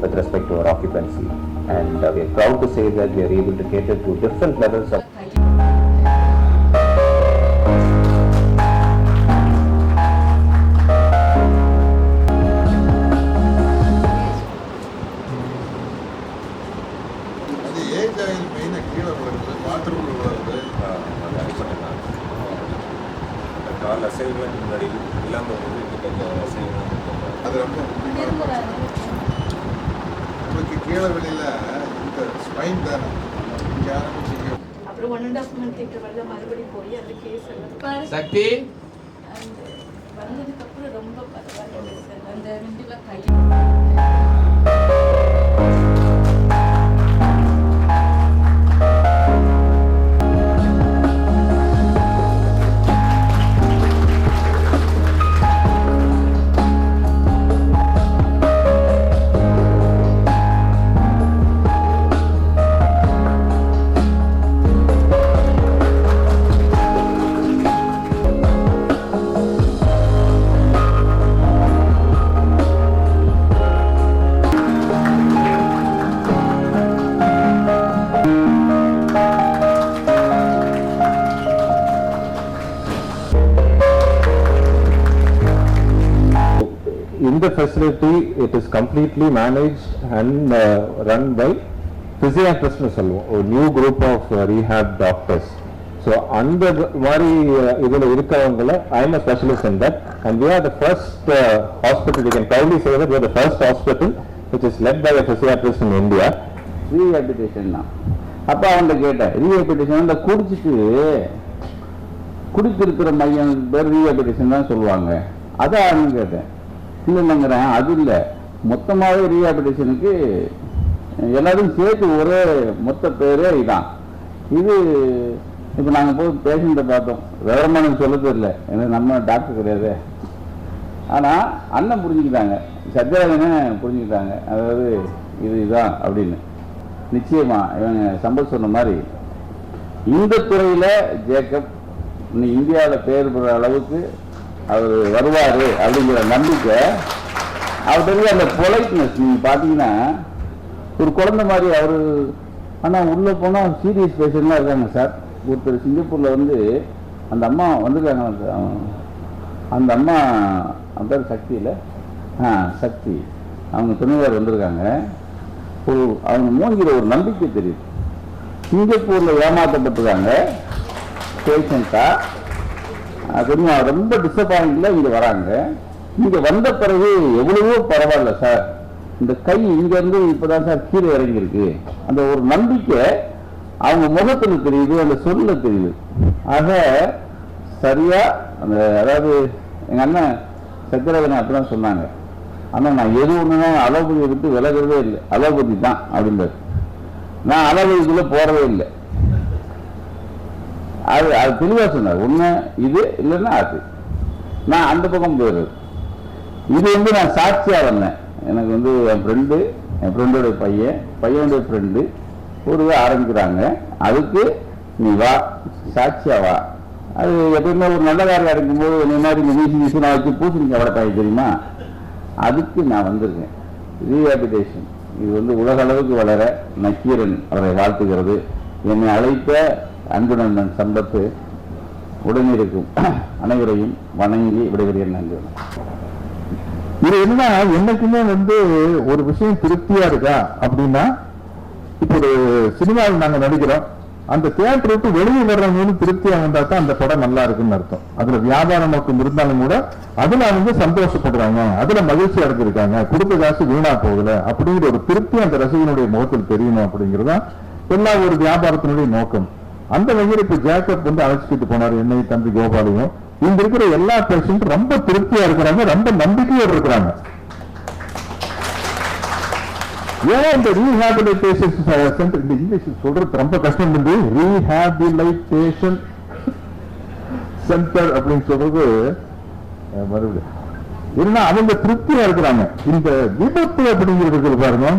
With respect to our occupancy, and uh, we are proud to say that we are able to cater to different levels of. கால் assignment முன்னாடி இல்லாமல் வந்து அந்த assignment அது ரொம்ப முக்கியமான உங்களுக்கு கீழே வெளியில் இந்த ஸ்பைன் தானே? இங்கே ஆரம்பிச்சிங்க அப்புறம் ஒன் அண்ட் ஆஃப் மந்த் இன்டர்வல்ல மறுபடியும் போய் அந்த கேஸ் எல்லாம் சக்தி? அந்த வந்ததுக்கு அப்புறம் ரொம்ப பரவாயில்ல சார். அந்த ரெண்டுல கை in the facility, it is completely managed and uh, run by physiatrists சொல்லுவோம். ஒரு new group of rehab doctors so அந்த மாதிரி இதில் இதுல இருக்கிறவங்கள I am specialist in that and we are the first hospital you can proudly say that we are the first hospital which is led by a physiatrist India rehabilitation தான். அப்போ அவன்கிட்ட கேட்டேன் rehabilitation அந்த குடிச்சிட்டு குடித்திருக்கிற மையம் பேர் ரீஹேபிலிட்டேஷன் தான் சொல்லுவாங்க. அதான் கேட்டேன். இல்லைங்கிறேன் அது இல்லை. மொத்தமாகவே ரீஹாபிலிட்டேஷனுக்கு எல்லாரும் சேர்த்து ஒரே மொத்த பேரே இதான். இது இப்போ நாங்கள் போய் பேஷண்ட்டை பார்த்தோம். விவரமான சொல்ல தெரியல. ஏன்னா நம்ம டாக்டர் கிடையாது. ஆனால் அண்ணன் புரிஞ்சுக்கிட்டாங்க. சத்யராஜனே புரிஞ்சுக்கிட்டாங்க. அதாவது இது இதுதான் அப்படின்னு. நிச்சயமாக இவங்க சம்பத் சொன்ன மாதிரி இந்த துறையில் ஜேக்கப் இன்னும் இந்தியாவில் பேர் பெற அளவுக்கு அவர் வருவார் அப்படிங்கிற நம்பிக்கை. அவர்கிட்ட அந்த பொலைட்னஸ் நீங்கள் பார்த்தீங்கன்னா ஒரு குழந்தை மாதிரி அவர் ஆனால் உள்ளே போனால் சீரியஸ் பேஷண்ட்லாம் இருக்காங்க சார் ஒருத்தர் சிங்கப்பூரில் வந்து அந்த அம்மா வந்திருக்காங்க அந்த, அம்மா அந்த அம்மா பேர் சக்தி இல்லை ஆ சக்தி. அவங்க துணைவர் வந்திருக்காங்க. ஒரு அவங்க மூங்கிற ஒரு நம்பிக்கை தெரியுது. சிங்கப்பூரில் ஏமாற்றப்பட்டிருக்காங்க பேஷண்ட்டாக தெரியுமா ரொம்ப டிசப்பாயிண்டில் இங்கே வராங்க. இங்கே வந்த பிறகு எவ்வளவோ பரவாயில்ல சார் இந்த கை இங்கேருந்து இப்போதான் சார் கீழே இறங்கியிருக்கு. அந்த ஒரு நம்பிக்கை அவங்க முகத்தில் தெரியுது அந்த சொல்ல தெரியுது. ஆக சரியா அந்த அதாவது எங்கள் அண்ணன் சத்யராஜன் அப்படிதான் சொன்னாங்க. ஆனால் நான் எது ஒன்றுனா அலோபதியை விட்டு விலகிறதே இல்லை. அலோபதி தான் அப்படின்றது நான் அலோபதிக்குள்ளே போகிறதே இல்லை. அது அது தெளிவாக சொன்னார். ஒன்று இது இல்லைன்னா அது. நான் அந்த பக்கம் போயிடுறது. இது வந்து நான் சாட்சியாக வந்தேன். எனக்கு வந்து என் ஃப்ரெண்டு என் ஃப்ரெண்டோட பையன் பையனுடைய ஃப்ரெண்டு ஒரு ஆரம்பிக்கிறாங்க. அதுக்கு நீ வா சாட்சியாக வா. அது எப்பயுமே ஒரு நல்ல காரியம் இருக்கும்போது என்ன மாதிரி இந்த வீசி வீசி நான் வச்சு பூசணிக்க வளர்த்தாங்க தெரியுமா? அதுக்கு நான் வந்திருக்கேன். ரீஹாபிடேஷன் இது வந்து உலக அளவுக்கு வளர நக்கீரன் அவரை வாழ்த்துகிறது. என்னை அழைத்த அன்பு நண்பன் சம்பத்து உடனிருக்கும் அனைவரையும் வணங்கி விடைபெறுகிறேன் நன்றி. இது என்னன்னா என்னைக்குமே வந்து ஒரு விஷயம் திருப்தியா இருக்கா அப்படின்னா இப்போ ஒரு சினிமாவில் நாங்க நடிக்கிறோம். அந்த தியேட்டர் விட்டு வெளியே வர்றவங்களும் திருப்தியா வந்தா தான் அந்த படம் நல்லா இருக்குன்னு அர்த்தம். அதுல வியாபார நோக்கம் இருந்தாலும் கூட அதுல வந்து சந்தோஷப்படுறாங்க அதுல மகிழ்ச்சி அடைஞ்சிருக்காங்க கொடுத்த காசு வீணா போகல அப்படிங்கிற ஒரு திருப்தி அந்த ரசிகனுடைய முகத்தில் தெரியணும் அப்படிங்கறதுதான் எல்லா ஒரு வியாபாரத்தினுடைய நோக்கம். அந்த வகையில் இப்ப ஜேக்கப் வந்து அழைச்சிட்டு போனார் என்னை தம்பி கோபாலையும். இங்க இருக்கிற எல்லா பேஷண்ட் ரொம்ப திருப்தியா இருக்கிறாங்க ரொம்ப நம்பிக்கையோடு இருக்கிறாங்க. ஏன் இந்த ரீஹாபிலிட்டேஷன் சென்டர் இந்த இங்கிலீஷ் சொல்றது ரொம்ப கஷ்டம் வந்து ரீஹாபிலைட்டேஷன் சென்டர் அப்படின்னு சொல்றது மறுபடியும். ஏன்னா அவங்க திருப்தியா இருக்கிறாங்க. இந்த விபத்து அப்படிங்கிறது பாருங்க.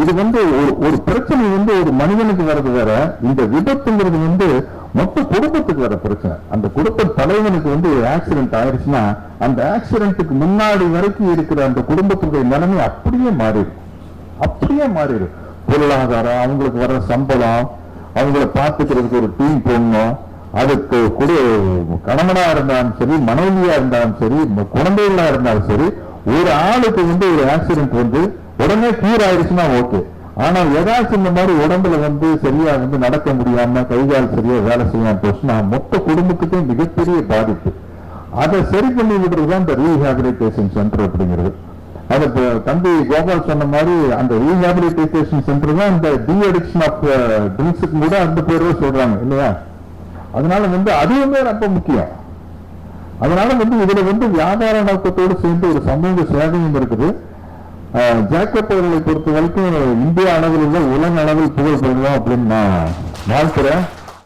இது வந்து ஒரு ஒரு பிரச்சனை வந்து ஒரு மனிதனுக்கு வர்றது வேற இந்த விபத்துங்கிறது வந்து மொத்த குடும்பத்துக்கு வர பிரச்சனை. அந்த குடும்ப தலைவனுக்கு வந்து ஆக்சிடென்ட் ஆயிடுச்சுன்னா அந்த ஆக்சிடென்ட்டுக்கு முன்னாடி வரைக்கும் இருக்கிற அந்த குடும்பத்துடைய நிலைமை அப்படியே மாறிடும். அப்படியே மாறிடும். பொருளாதாரம் அவங்களுக்கு வர சம்பளம் அவங்கள பார்த்துக்கிறதுக்கு ஒரு டீம் போடணும். அதுக்கு கூட கணவனா இருந்தாலும் சரி மனைவியா இருந்தாலும் சரி குழந்தைகளா இருந்தாலும் சரி ஒரு ஆளுக்கு வந்து ஒரு ஆக்சிடென்ட் வந்து உடனே கியூர் ஆயிடுச்சுன்னா ஓகே ஆனா ஏதாச்சும் இந்த மாதிரி உடம்புல வந்து சரியா வந்து நடக்க முடியாம கைகால் சரியா வேலை செய்யாம போச்சுன்னா மொத்த குடும்பத்துக்கே மிகப்பெரிய பாதிப்பு. அதை சரி பண்ணி விடுறது தான் இந்த ரீஹாபிலிட்டேஷன் சென்டர் அப்படிங்கிறது. அது இப்போ தம்பி கோபால் சொன்ன மாதிரி அந்த ரீஹாபிலிட்டேஷன் சென்டர் தான் இந்த டி அடிக்ஷன் ஆஃப் ட்ரிங்க்ஸுக்கு கூட அந்த பேரே சொல்றாங்க இல்லையா? அதனால வந்து அதுவுமே ரொம்ப முக்கியம். அதனால வந்து இதுல வந்து வியாபார நோக்கத்தோடு சேர்ந்து ஒரு சமூக சேவையும் இருக்குது. ஜாக்கப் அவர்களை பொறுத்த வரைக்கும் இந்திய அளவில் உள்ள உலக அளவில் புகழ் பெறலாம் அப்படின்னு நான் வாழ்த்துறேன்.